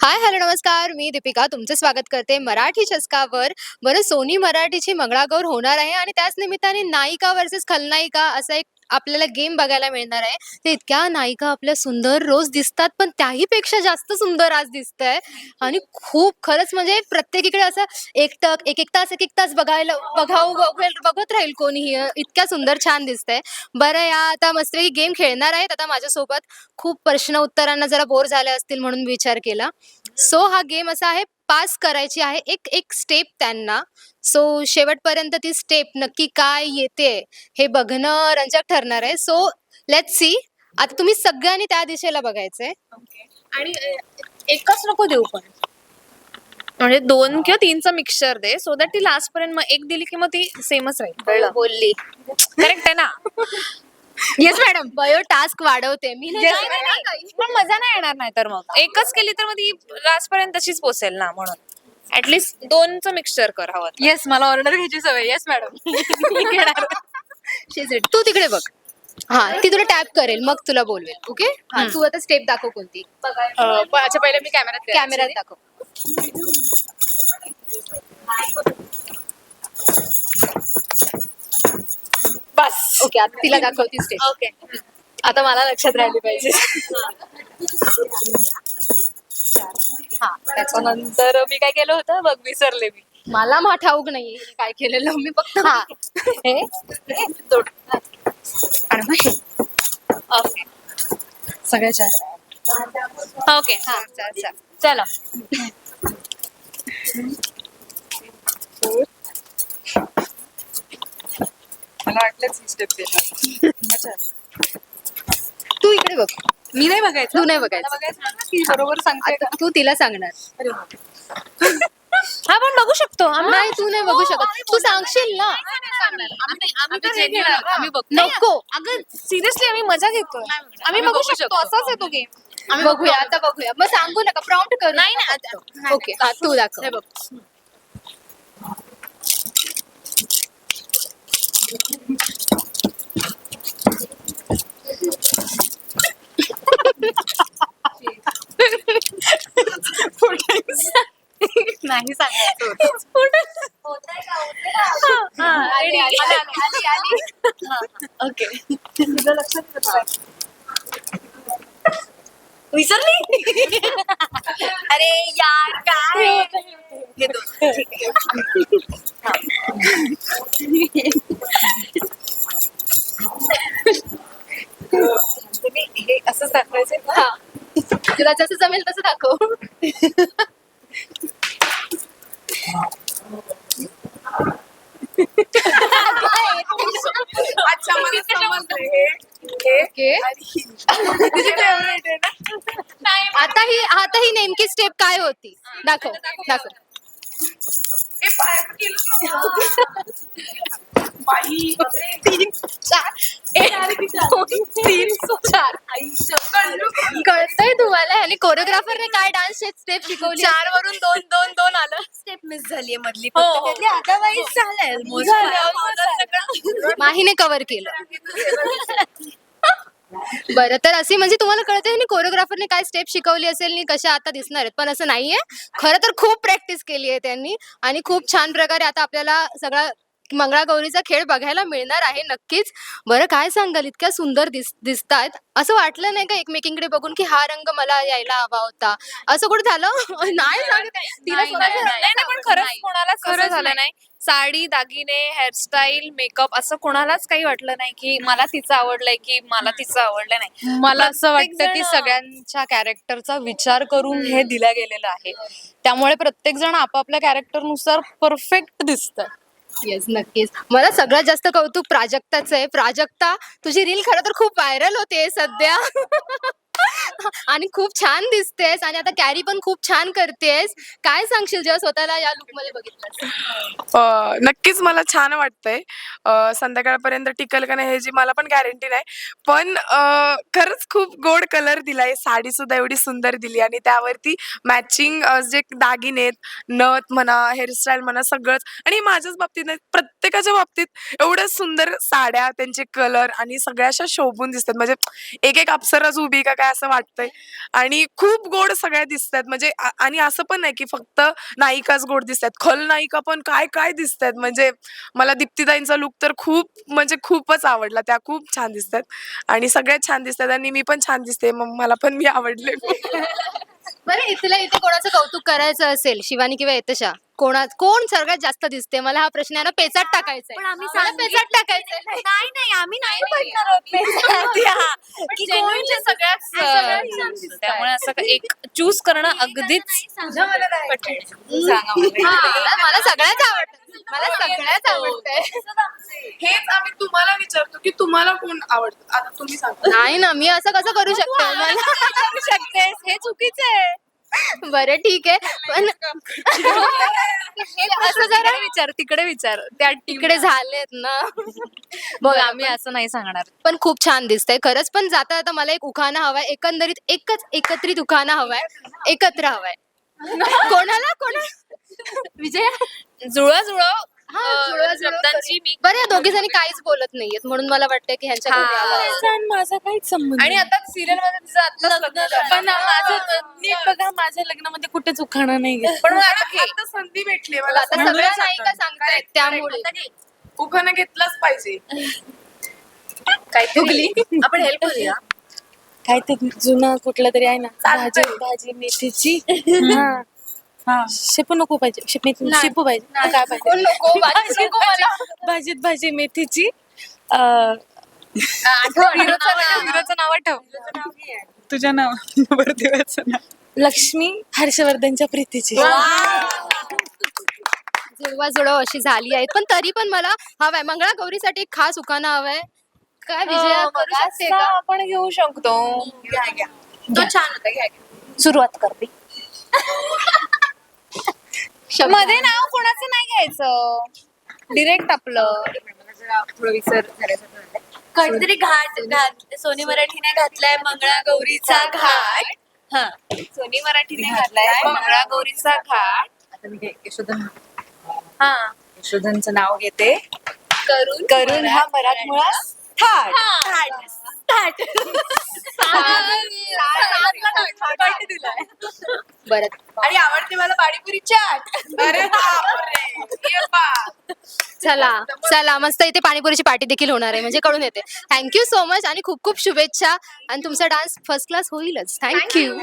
Hi hello नमस्कार. मी दीपिका तुमचं स्वागत करते मराठी चस्कावर. बरं सोनी मराठीची मंगळागौर होणार आहे आणि त्याच निमित्ताने नायिका वर्सेस खलनायिका असा एक आपल्याला गेम बघायला मिळणार आहे. ते इतक्या नायिका आपल्या सुंदर रोज दिसतात पण त्याही पेक्षा जास्त सुंदर आज दिसतंय. आणि खूप खरंच म्हणजे प्रत्येकीकडे असं एकटक एक एक तास एक एक तास बघायला बघावं बघेल बघत राहील कोणीही इतक्या सुंदर छान दिसतंय. बरं या आता मस्तपैकी गेम खेळणार आहेत. आता माझ्यासोबत खूप प्रश्न उत्तरांना जरा बोर झाले असतील म्हणून विचार केला. सो हा गेम असा आहे पास करायची आहे एक एक स्टेप त्यांना. सो शेवटपर्यंत ती स्टेप नक्की काय येते हे बघणं रंजक ठरणार आहे. सो लेट सी आता तुम्ही सगळ्यांनी त्या दिशेला बघायचंय. आणि एकच नको देऊ पण. म्हणजे दोन किंवा तीनचं मिक्सचर दे सो दॅट ती लास्ट पर्यंत मग एक दिली की मग ती सेमच राहील. कळलं? बोलली. करेक्ट आहे ना? येस मॅडम बयो टास्क वाढवते. मी नाही Yes, काय नाही, नाही, नाही. पण मजा नाही येणार नाही तर मग. एकच केली तर मग ती लास्ट पर्यंत तशीच पोसेल ना म्हणून. ऍटलीस्ट दोनचं मिक्सचर कर हवं तर. येस मला ऑर्डर घ्यायची सवय. Yes madam She's ready. तू तिकडे बघ. हा ती तुला टॅप करेल. मग तुला बोलवेल. ओके हा तू आता स्टेप दाखव कोणती. अच्छा पहिले मी कॅमेरात कॅमेऱ्यात दाखव. ओके आता तिला दाखवती स्टेप ओके आता मला लक्षात राहिली पाहिजे. हा. त्याच्यानंतर मी काय केलं होतं? बघ विसरले मी. मला मा ठाऊक नाही काय केलेलं? मी फक्त हा. हे? हे. आणि मग हे ओके सगळे चार. ओके हा. चला. वाटलंच ही स्टेप देणार तू इकडे बघ. मी नाही बघायचं? तू नाही मला बघायचं ना, बरोबर सांगते आता तू तिला सांगणार. अरे वा. हा पण बघू शकतो. आम्ही- नाही तू नाही बघू शकत. तू सांगशील ना. आम्ही तर हे घेणार. आम्ही. नको अगं सिरियसली आम्ही मजा घेतो. आम्ही बघू शकतो. असाच आहे तो गेम आम्ही बघूया आता बघूया. मग सांगू नका प्रॉम्प्ट करू नाही ओके तू दाखव हे बघ नाही सांगायचं. ओके तुझं लक्षात. विसरली अरे यार काय? हे दोन ठीक आहे तुम्ही हे असंच दाखवायचं हा. तुला जसं जमेल तसं दाखव. अच्छा मला समजलं हे हे तुझी favorite आहे ना? आता ही आता ही नेमकी स्टेप काय होती दाखव दाखव हे. कळतंय तुम्हाला आणि कोरिओग्राफरने काय डान्स स्टेप शिकवली चार वरून दोन दोन दोन आलं स्टेप मिस झालीये मधली हो, फक्त हो. त्यातली otherwise झालंय. झालं. माहीने कव्हर केलं बरं तर असे म्हणजे तुम्हाला कळते आणि कोरिओग्राफरने काय स्टेप शिकवली असेल आणि कशा आता दिसणार आहेत. पण असं नाहीये. खरं तर खूप प्रॅक्टिस केली आहे त्यांनी. आणि खूप छान प्रकारे आता आपल्याला सगळा मंगळागौरीचा खेळ बघायला मिळणार आहे नक्कीच. बरं काय सांगाल? इतक्या सुंदर दिस दिसतात. असं वाटलं नाही का एकमेकींकडे बघून की हा रंग मला यायला हवा होता? असं कुठं झालं? नाही सांगत. आहे. तिला नाही, नाही, स्वतःचं- नाही, नाही, पण खरंच कोणालाच खरंच खरं झालं नाही. साडी दागिने हेअरस्टाईल मेकअप असं कोणालाच काही वाटलं नाही की मला तिचं आवडलंय की मला तिचं आवडलं नाही. मला असं वाटतं की प्रत्येकजण- सगळ्यांच्या कॅरेक्टरचा विचार करून हे दिलं गेलेलं आहे. त्यामुळे प्रत्येक जण आपापल्या कॅरेक्टरनुसार परफेक्ट दिसत. येस नक्कीच. मला सगळ्यात जास्त कौतुक प्राजक्ताचं आहे. प्राजक्ता तुझी रील खरं तर खूप व्हायरल होते सध्या. आणि खूप छान दिसतेस आणि आता कॅरी पण खूप छान करतेस. काय सांगशील जेव्हा स्वतःला या लुकमध्ये बघितलं नक्कीच मला छान वाटतंय. संध्याकाळपर्यंत टिकल का नाही ह्याची मला पण गॅरंटी नाही. पण खरंच खूप गोड कलर दिलाय. साडी सुद्धा एवढी सुंदर दिली आणि त्यावरती मॅचिंग जे दागिने आहेत, नथ म्हणा हेअरस्टाईल म्हणा सगळंच आणि माझ्याच बाबतीत नाही प्रत्येकाच्या बाबतीत एवढ्या सुंदर साड्या त्यांचे कलर आणि सगळ्या अशा शोभून दिसतात. म्हणजे एक एक अप्सराच उभी का काय असं असं वाटतंय. आणि खूप गोड सगळ्या दिसतात म्हणजे आणि असं पण नाही की फक्त नायिकाच गोड दिसतात खलनायिका पण काय काय दिसतात म्हणजे मला दीप्तीताईंचा लुक तर खूप म्हणजे खूपच आवडला. त्या खूप छान दिसतात आणि सगळ्यात छान दिसतात आणि मी पण छान दिसते. मग मला पण मी आवडले बरं इथल्या इथे कोणाचं कौतुक करायचं असेल शिवानी किंवा यतशा? कोणा कोण सगळ्यात जास्त दिसते? मला हा प्रश्न आहे ना पेचात टाकायचा पण आम्ही मला पेचात टाकायचंय. नाही नाही आम्ही नाही पडणार आहोत पेचात. की कोण genuinely सगळ्याच सगळ्यात अं, छान दिसतात. त्यामुळे असं का- एक चूज करणं अगदीच सांगा मला. हा, मला मला सगळ्याच आवडतं. मला सगळ्याच आवडतंय. हेच आम्ही तुम्हाला विचारतो की तुम्हाला कोण आवडतं? आता तुम्ही सांगा. नाही ना मी असं कसं करू शकते? मला करू शकतेस हे चुकीचं आहे. बरं ठीक आहे. पण असं जरा विचार तिकडे विचार. त्या तिकडे झालेत ना. बघ आम्ही असं नाही सांगणार. पण खूप छान दिसतंय खरंच. पण जाता जाता मला एक उखाणा हवाय. एकंदरीत एकच एकत्रित उखाणा हवाय. एकत्र हवाय. कोणाला? कोणा विजय? जुळं जुळं अं, शब्दांची मी बरं दोघी जणी काहीच बोलत नाहीयेत म्हणून मला वाटतं की ह्यांच्या हा. आवाज- माझा काहीच संबंध आणि आता सिरियलमध्ये तिचं आत्ताच लग्न झालं. पण माझं नीट बघा माझ्या लग्नामध्ये कुठेच उखाणा नाही पण आता संधी भेटली मला आता सगळ्या. नायिका सांगतायत त्यामुळे. उखाणं घेतलंच पाहिजे. आपण हेल्प करूया. काय ते जुना कुठला तरी आहे ना चालतंय. भाजी भाजी मेथीची. हा. शेपू नको पाहिजे. शेप मेथी शेपू पाहिजे. काय पाहिजे? कोण नको भाजी नको मला. भाजीत भाजी मेथीची. अं, हिरोचं नाव आठव तुझ्या नाव देवाचं नाव लक्ष्मी हर्षवर्धनच्या प्रीतीची. जुळवा जुळव अशी झाली आहेत पण तरी पण मला हवाय मंगळागौरीसाठी एक खास उखाणा हवाय. काय विजया करू शकते असा का आपण घेऊ शकतो. तो छान होता. घ्या. सुरुवात करते. शब्द. मध्ये नाव कोणाचं नाही घ्यायचं. डिरेक्ट आपलं. कधीतरी घाट घात सोनी मराठीने घातलाय मंगळागौरीचा घाट. हा. सोनी मराठीने घातलाय मंगळागौरीचा घाट. हा. यशोधनचं नाव घेते. करून करून हा मराठमोळा थाट. थाट. बरं. आणि आवडते मला पाणीपुरी चाट. अरे बापरे. ये बा. चला चला मस्त इथे पाणीपुरीची पार्टी देखील होणार आहे म्हणजे कळून येते. थँक्यू सो मच आणि खूप खूप शुभेच्छा. आणि तुमचा डान्स फर्स्ट क्लास होईलच. Thank you